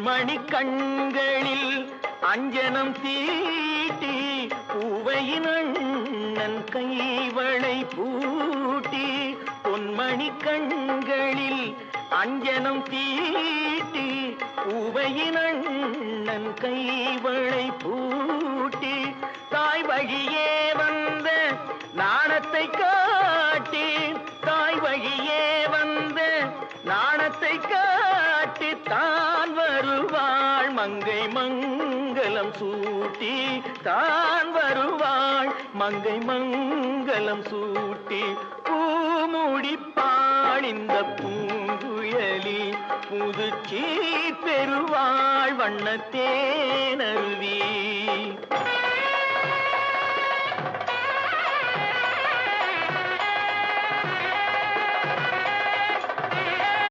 பொன்மணி கண்களில் அஞ்சனம் தீட்டி பூவையின் அண்ணன் கைவளை பூட்டி பொன்மணி கண்களில் அஞ்சனம் தீட்டி பூவையின் அண்ணன் கைவளை பூட்டி தாய் வழியே வந்த நாணத்தை காட்டி தாய் வழியே வந்த நாணத்தை காட்டி தான் மங்கை மங்களம் சூட்டி தான் வருவாள். மங்கை மங்களம் சூட்டி பூமுடிப்பாள் இந்த பூங்குயலி. புதுச்சி பெறுவாள் வண்ணத்தேனருவி